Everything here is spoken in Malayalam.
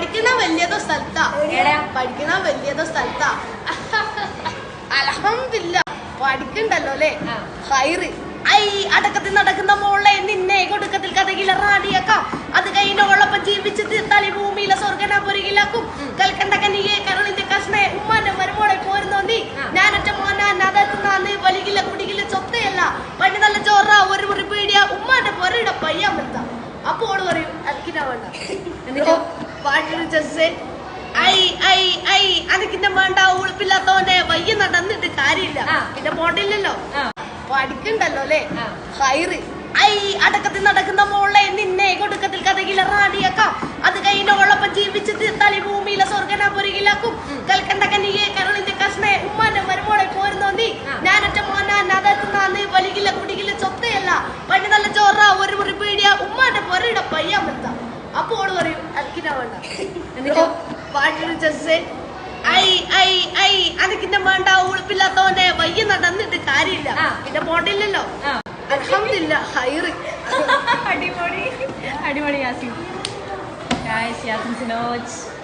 പഠിക്കണ വലിയതോ സ്ഥലത്താ. പഠിക്കുന്ന പഠിക്കണ വലിയതോ സ്ഥലത്താ. അലഹമില്ല പഠിക്കണ്ടല്ലോ അല്ലേ. ഹൈറ് ഐ അടക്കത്തിൽ നടക്കുന്ന മോളെ നിന്നെ കൊടുക്കത്തിൽ കഥകില റാടിയാക്കാം അത് കഴിഞ്ഞോളപ്പം ജീവിച്ച് തീർത്താലി ഭൂമിയിലെ സ്വർഗന പൊരുകിലാക്കും. കൽക്കണ്ട കനിയെ എന്നിട്ടോ? വാട്ടിൽ ജസ്റ്റ് ഐ ഐ ഐ. അനക്കിന്റെ വേണ്ട ഉളുപ്പില്ലാത്തോന്റെ വയ്യ നടന്നിട്ട് കാര്യമില്ല. പിന്നെ പോണ്ടില്ലല്ലോ. പഠിക്കണ്ടല്ലോ അല്ലേ? കയറി ഹൈറ് ഐ അടക്കത്തിൽ നടക്കുന്ന മോളെ നിന്നെ കൊടുക്കത്തിൽ കഥകില റാടിയാക്കാം അത് കഴിഞ്ഞോളപ്പം ജീവിച്ച് തീർത്താലി ഭൂമിയിലെ സ്വർഗന പൊരുകിലാക്കും കൽക്കണ്ട കനിയെ വേണ്ട എന്നിട്ടോ? പാട്ടിന് ചെസ്സ് ഐ ഐ ഐ അനക്കിന്റെ വേണ്ട ഉളുപ്പില്ലാത്തവനെ വയ്യ നടന്നിട്ട് കാര്യമില്ല. പിന്നെ പോണ്ടില്ലല്ലോ. ആ. ഹൈറ്. അടിപൊളി. അടിപൊളി യാസിൻ. യാസിൻ സിനോജ്.